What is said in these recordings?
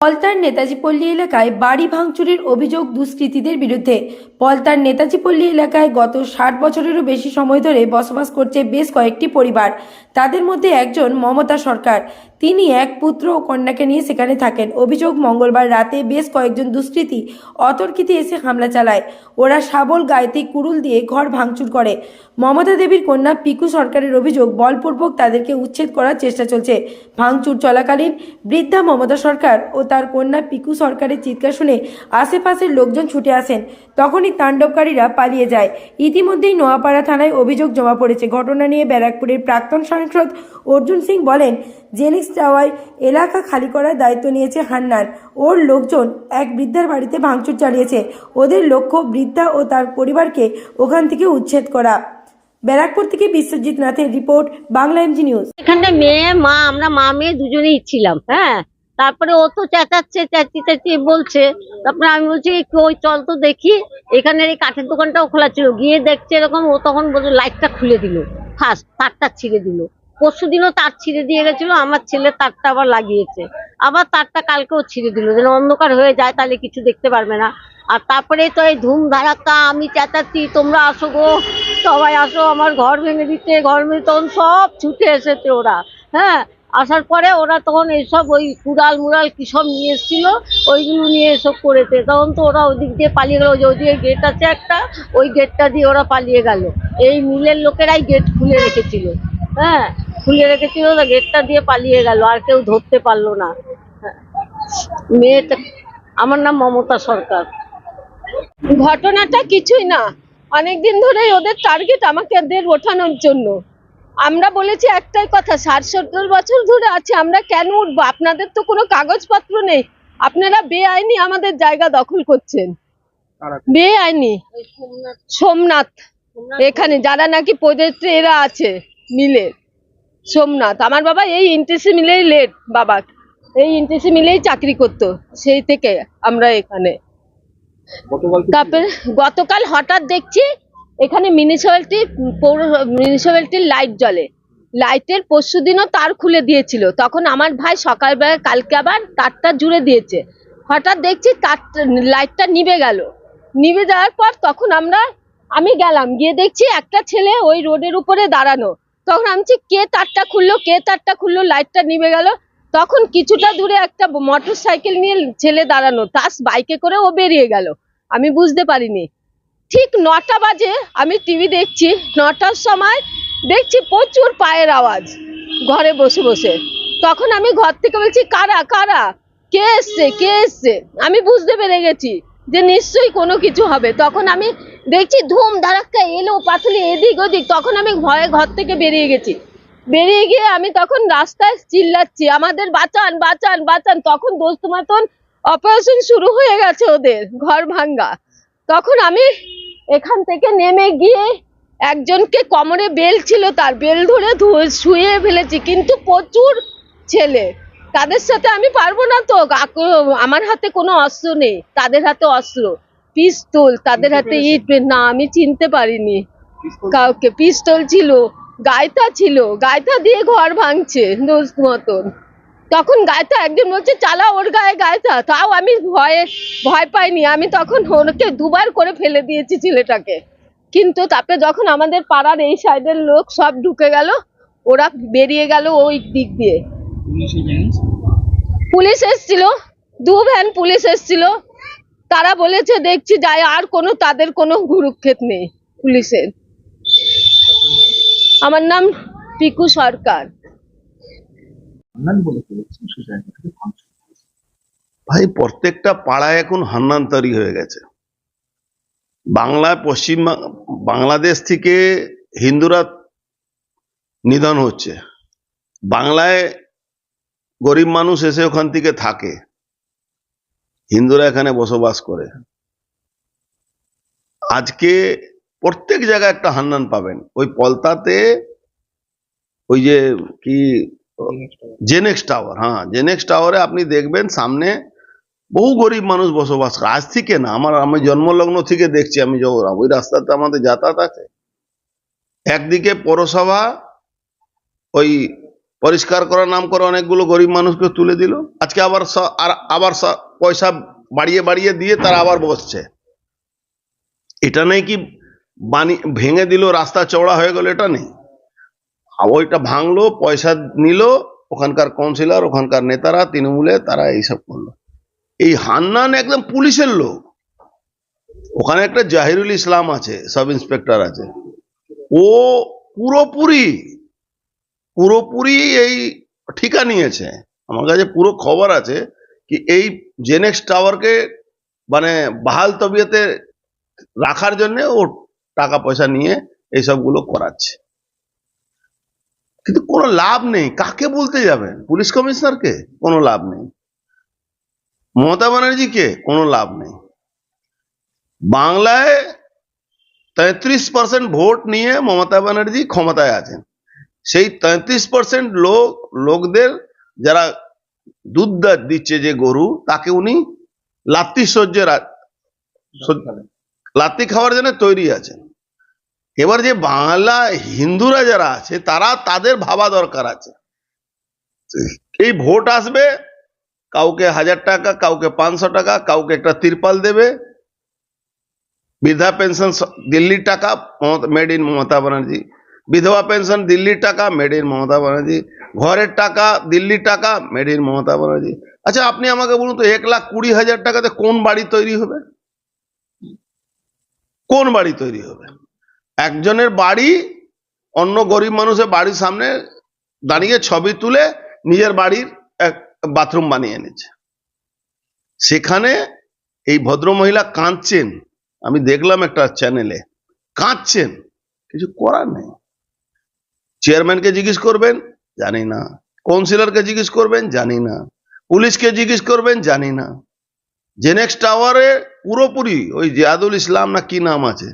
পলতার নেতাজিপল্লী এলাকায় বাড়ি ভাঙচুরের অভিযোগ দুষ্কৃতীদের বিরুদ্ধে। পলতার নেতাজিপল্লী এলাকায় গত ষাট বছরেরও বেশি সময় ধরে বসবাস করছে বেশ কয়েকটি পরিবার। তাদের মধ্যে একজন মমতা সরকার। তিনি এক পুত্র ও কন্যাকে নিয়ে সেখানে থাকেন। অভিযোগ, মঙ্গলবার রাতে বেশ কয়েকজন দুষ্কৃতী অতর্কিতে এসে হামলা চালায়। ওরা শাবল গায়েতে কুড়ুল দিয়ে ঘর ভাঙচুর করে। মমতা দেবীর কন্যা পিকু সরকারের অভিযোগ, বলপূর্বক তাদেরকে উচ্ছেদ করার চেষ্টা চলছে। ভাঙচুর চলাকালীন বৃদ্ধা মমতা সরকার ও তার কন্যা পিকু সরকারের চিৎকার শুনে আশেপাশের লোকজন ছুটে আসেন। তখনই তাণ্ডবকারীরা পালিয়ে যায়। ইতিমধ্যেই নোয়াপাড়া থানায় অভিযোগ জমা পড়েছে। ঘটনা নিয়ে ব্যারাকপুরের প্রাক্তন সাংসদ অর্জুন সিং বলেন জেনিক্স টাওয়ার এলাকা খালি করার দায়িত্ব নিয়েছে হান্নান। ওর লোকজন এক বৃদ্ধার বাড়িতে ভাঙচুর চালিয়েছে। ওদের লক্ষ্য বৃদ্ধা ও তার পরিবারকে ওখান থেকে উচ্ছেদ করা। ব্যারাকপুর থেকে বিশ্বজিৎ নাথের রিপোর্ট, বাংলা এমজি নিউজ। এখানে মেয়ে, মা, আমরা মা মেয়ে দুজনেই ছিলাম হ্যাঁ। তারপরে ও তো চেঁচাচ্ছে, চেঁচিয়ে চেঁচিয়ে বলছে। তারপরে আমি বলছি ওই চল তো দেখি। এখানে এই কাঠের দোকানটাও খোলা ছিল। গিয়ে দেখছে এরকম, ও তখন বলছে লাইটটা খুলে দিল ফার্স্ট তারটা ছিঁড়ে দিল। পরশু দিনও তার ছিঁড়ে দিয়ে গেছিল, আমার ছেলে তারটা আবার লাগিয়েছে। আবার তারটা কালকেও ছিঁড়ে দিল, যেন অন্ধকার হয়ে যায়, তাহলে কিছু দেখতে পারবে না। আর তারপরে তো এই ধুম ধারাক্কা আমি চেঁচাচ্ছি, তোমরা আসো গো, সবাই আসো, আমার ঘর ভেঙে দিচ্ছে, ঘর ভেঙে তখন সব ছুটে এসেছে ওরা। হ্যাঁ আসার পরে ওরা তখন এইসব ওই কুড়াল মুড়াল কি সব নিয়ে এসেছিল, ওইগুলো নিয়ে এসব করেছে। তখন তো ওরা ওদিক দিয়ে পালিয়ে গেল, ওদিকে গেট আছে একটা, ওই গেটটা দিয়ে ওরা পালিয়ে গেল। এই মিলের লোকেরাই গেট খুলে রেখেছিল। হ্যাঁ খুলে রেখেছিল গেটটা দিয়ে পালিয়ে গেল আর কেউ ধরতে পারল না। মেয়েটা আমার নাম মমতা সরকার। ঘটনাটা কিছুই না। অনেকদিন ধরেই ওদের টার্গেট আমাকে এদের ওঠানোর জন্য। আমরা বলেছি একটাই কথা ষাট সত্তর বছর ধরে আছি আমরা কেন উঠবো? আপনাদের তো কোনো কাগজপত্র নেই। আপনারা বেআইনি আমাদের জায়গা দখল করছেন। বেআইনি। সোমনাথ। এখানে যারা নাকি প্রজেক্টে এরা আছে মিলে। সোমনাথ। আমার বাবা এই ইন্টেসি মিলেই লেট বাবা। এই ইন্টেসি মিলেই চাকরি করতো সেই থেকে আমরা এখানে। তারপরে গতকাল হঠাৎ দেখছি এখানে মিউনিসিপ্যালিটি পৌর মিউনিসিপ্যালিটির লাইট জ্বলে। লাইটের পরশু দিনও তার খুলে দিয়েছিল। তখন আমার ভাই সকালবেলা কালকে আবার তারটা জুড়ে দিয়েছে। হঠাৎ দেখছি তার লাইটটা নিভে গেল। নিভে যাওয়ার পর তখন আমরা আমি গেলাম। গিয়ে দেখছি একটা ছেলে ওই রোডের উপরে দাঁড়ানো। তখন আমি কে তারটা খুললো, কে তারটা খুললো, লাইটটা নিভে গেল। তখন কিছুটা দূরে একটা মোটর সাইকেল নিয়ে ছেলে দাঁড়ানো তার বাইকে করে ও বেরিয়ে গেল। আমি বুঝতে পারিনি। ঠিক নটা বাজে আমি টিভি দেখছি। নটার সময় দেখছি প্রচুর পায়ের আওয়াজ ঘরে বসে বসে। তখন আমি ঘর থেকে বলছি, কারা কারা? কে এসছে? কে এসছে? আমি বুঝতে পেরে গেছি যে নিশ্চয়ই কোনো কিছু হবে। তখন আমি দেখছি ধুম ধারাক্কা এলো, পাথলি এদিক ওদিক। তখন আমি ভয়ে ঘর থেকে বেরিয়ে গেছি। বেরিয়ে গিয়ে আমি তখন রাস্তায় চিল্লাচ্ছি, আমাদের বাঁচান বাঁচান বাঁচান। তখন দোস্ত মতন অপারেশন শুরু হয়ে গেছে ওদের, ঘর ভাঙ্গা। তখন আমি এখান থেকে নেমে গিয়ে একজনকে কোমরে বেল ছিল তার, বেল ধরে শুয়ে ফেলেছি। কিন্তু প্রচুর ছেলে, তাদের সাথে আমি পারব না তো। আমার হাতে কোনো অস্ত্র নেই, তাদের হাতে অস্ত্র। পিস্তল তাদের হাতে ইট না আমি চিনতে পারিনি। কাউকে পিস্তল ছিল গায়তা ছিল গায়তা দিয়ে ঘর ভাঙছে দোস্ত মতন। তখন গায়তা একজন বলছে চালা ওর গায়ে গায়তা। তাও আমি ভয়ে ভয় পাইনি। আমি তখন ওকে দুবার করে ফেলে দিয়েছি ছেলেটাকে। কিন্তু তারপরে যখন আমাদের পাড়ার এই সাইডের লোক সব ঢুকে গেল ওরা বেরিয়ে গেল ওই দিক দিয়ে। পুলিশ এসছিল দু ভ্যান পুলিশ এসছিল। তারা বলেছে, দেখছি যায়, আর কোনো, তাদের কোনো গুরুক্ষেত নেই পুলিশের। আমার নাম পিকু সরকার। ভাই, প্রত্যেকটা পাড়ায় এখন হান্নান্তরি হয়ে গেছে। বাংলায় পশ্চিম বাংলাদেশ থেকে হিন্দুরা নিধন হচ্ছে। বাংলায় গরিব মানুষ এসে ওখান থেকে থাকে। হিন্দুরা এখানে বসবাস করে। আজকে প্রত্যেক জায়গায় একটা হান্নান পাবেন। ওই পলতাতে ওই যে কি জেনেক্স টাওয়ার হ্যাঁ জেনেক্স টাওয়ারে আপনি দেখবেন সামনে বহু গরিব মানুষ বসবাস করে। আজ থেকে না, আমার, আমি জন্মলগ্ন থেকে দেখছি আমি যখন ওই রাস্তাতে আমাদের যাতায়াত আছে। একদিকে পৌরসভা, ওই পরিষ্কার করার নাম করে অনেকগুলো গরিব মানুষকে তুলে দিল। আজকে আবার আর আবার পয়সা বাড়িয়ে বাড়িয়ে দিয়ে তারা আবার বসছে। এটা নেই কি বানি ভেঙে দিল, রাস্তা চওড়া হয়ে গেল, এটা নেই। ওইটা ভাঙলো, পয়সা নিল, ওখানকার কাউন্সিলর ওখানকার নেতারা, তৃণমূলে তারা এইসব করল। এই হান্নান একদম পুলিশের লোক। ওখানে একটা জাহিরুল ইসলাম আছে, সাব ইন্সপেক্টর আছে। ও পুরোপুরি পুরোপুরি এই ঠিকা নিয়েছে। আমার কাছে পুরো খবর আছে। কি এই জেনেক্স টাওয়ারকে মানে বাহাল তবিয়তে রাখার জন্য ও টাকা পয়সা নিয়ে এইসবগুলো করাচ্ছে। কিন্তু কোনো লাভ নেই, কাকে বলতে যাবেন? পুলিশ কমিশনারকে কোনো লাভ নেই। মমতা ব্যানার্জিকে কোনো লাভ নেই। বাংলায় তেত্রিশ পার্সেন্ট ভোট নিয়ে মমতা ব্যানার্জি ক্ষমতায় আছেন। সেই তেত্রিশ পার্সেন্ট লোক, লোকদের যারা দুধ দিচ্ছে যে গরু তাকে উনি লাত্তি সহ্যের সহ্য- লাত্তি খাওয়ার জন্য তৈরি আছেন। এবার যে বাংলা হিন্দুরা যারা আছে তারা তাদের ভাবা দরকার আছে। এই ভোট আসবে কাউকে হাজার টাকা কাউকে পাঁচশো টাকা কাউকে একটা তিরপাল দেবে। বৃদ্ধা পেনশন দিল্লির টাকা মেড ইন মমতা ব্যানার্জি। বিধবা পেনশন দিল্লির টাকা মেড ইন মমতা ব্যানার্জি। ঘরের টাকা, দিল্লির টাকা মেড মমতা ব্যানার্জি। আচ্ছা আপনি আমাকে বলুন তো, এক লাখ কুড়ি হাজার টাকাতে কোন বাড়ি তৈরি হবে? কোন বাড়ি তৈরি হবে? একজনের বাড়ি, অন্য গরিব মানুষের বাড়ির সামনে দাঁড়িয়ে ছবি তুলে নিজের বাড়ির এক বাথরুম বানিয়ে নিচ্ছে সেখানে এই ভদ্র মহিলা কাঁদছেন। আমি দেখলাম একটা চ্যানেলে। কাঁদছেন। কিছু করার নেই। চেয়ারম্যানকে জিজ্ঞেস করবেন জানি না। কাউন্সিলরকে জিজ্ঞেস করবেন, জানি না। পুলিশকে জিজ্ঞেস করবেন, জানি না। জেনেক্স টাওয়ারে পুরোপুরি ওই জিয়াদুল ইসলাম না কি নাম আছে?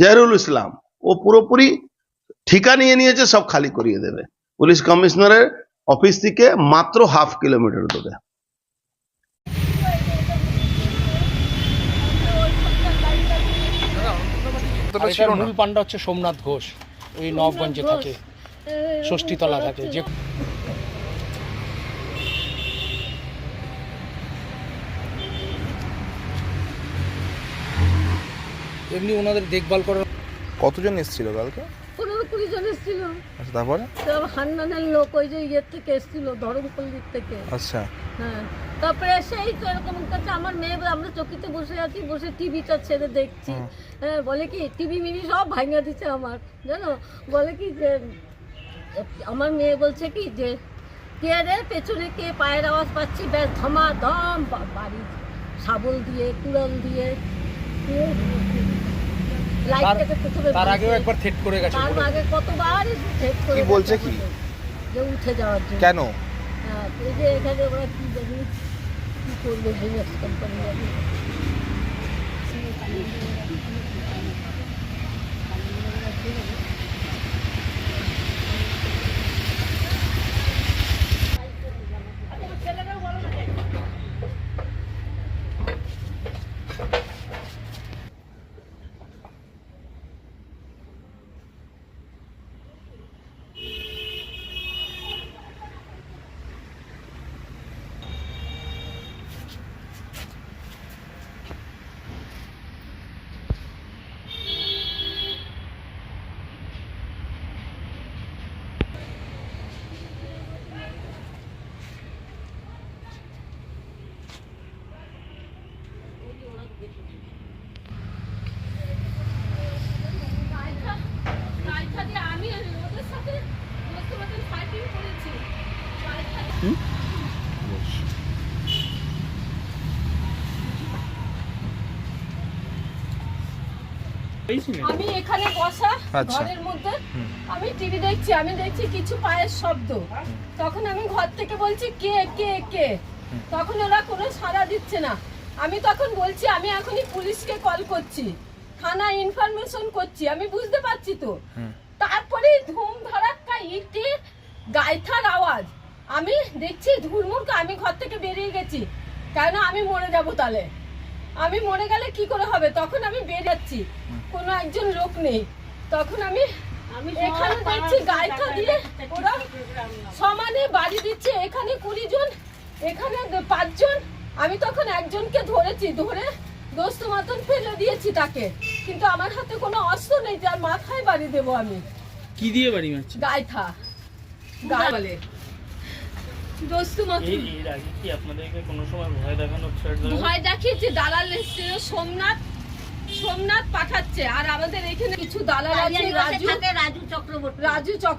জাহিরুল ইসলাম। ও পুরোপুরি ঠিকা নিয়ে নিয়েছে, সব খালি করিয়ে দেবে। পুলিশ কমিশনারের অফিস থেকে মাত্র হাফ কিলোমিটার দূরে। মূল পান্ডা হচ্ছে সোমনাথ ঘোষ। ওই নবগঞ্জে থাকে। ষষ্ঠীতলা থাকে যে এমনি ওনাদের দেখভাল করার কতজন এসেছিল কালকে? পনেরো কুড়ি জন এসেছিল। আচ্ছা তারপরে? সব হান্নানের লোক ওই যে ইয়ের থেকে এসেছিল ধরমপল্লির থেকে। আচ্ছা। হ্যাঁ। তারপরে সেই তো এরকম কাছে আমার মেয়ে আমরা চকিতে বসে আছি বসে টিভিটা ছেড়ে দেখছি। হ্যাঁ বলে কি টিভি মিভি সব ভাঙা দিচ্ছে আমার জানো? বলে কি যে আমার মেয়ে বলছে কি যে কে রে পেছনে কে? পায়ের আওয়াজ পাচ্ছি। ব্যাস ধমাধম বাড়ি শাবল দিয়ে কুড়াল দিয়ে লাইট তার- থেকে আগেও একবার থেট করে গেছে তার আগে কতবার করে কি বলছে কি? যে উঠে যাওয়ার জন্য। কেন? হ্যাঁ, এই যে এখানে ওরা কি জানি কি করবে ভিএস কোম্পানি জানি আমি এখানে বসা আচ্ছা। ঘরের মধ্যে। আমি টিভি দেখছি আমি দেখছি কিছু পায়ের শব্দ। তখন আমি ঘর থেকে বলছি কে কে কে? তখন ওরা কোনো সাড়া দিচ্ছে না। আমি তখন বলছি আমি এখনই পুলিশকে কল করছি। থানা ইনফরমেশন করছি। আমি বুঝতে পারছি তো। তারপরে ধুম ধরাক্কা ইটের গাইথার আওয়াজ। আমি দেখছি ধুরমুরকে আমি ঘর থেকে বেরিয়ে গেছি। কেন আমি মরে যাব তাহলে? আমি মরে গেলে কি করে হবে? তখন আমি বের যাচ্ছি। কোনো একজন লোক নেই। তখন আমি এখানে দেখছি গায়িকা দিয়ে ওরা সমানে বাড়ি দিচ্ছে। এখানে কুড়ি জন এখানে পাঁচজন। আমি তখন একজনকে ধরেছি ধরে দোস্ত মতন ফেলে দিয়েছি তাকে। কিন্তু আমার হাতে কোনো অস্ত্র নেই যার মাথায় বাড়ি দেবো আমি। কি দিয়ে বাড়ি মারছে? গায়থা। গায় বলে। দোস্তু এই এর আগে কি আপনাদেরকে কোনো সময় ভয় দেখানোর ভয় দেখিয়েছে দালাল এসছে সোমনাথ সোমনাথ পাঠাচ্ছে। আর আমাদের এখানে কিছু দালাল আছে রাজু রাজু চক্রবর্তী। রাজু চক্র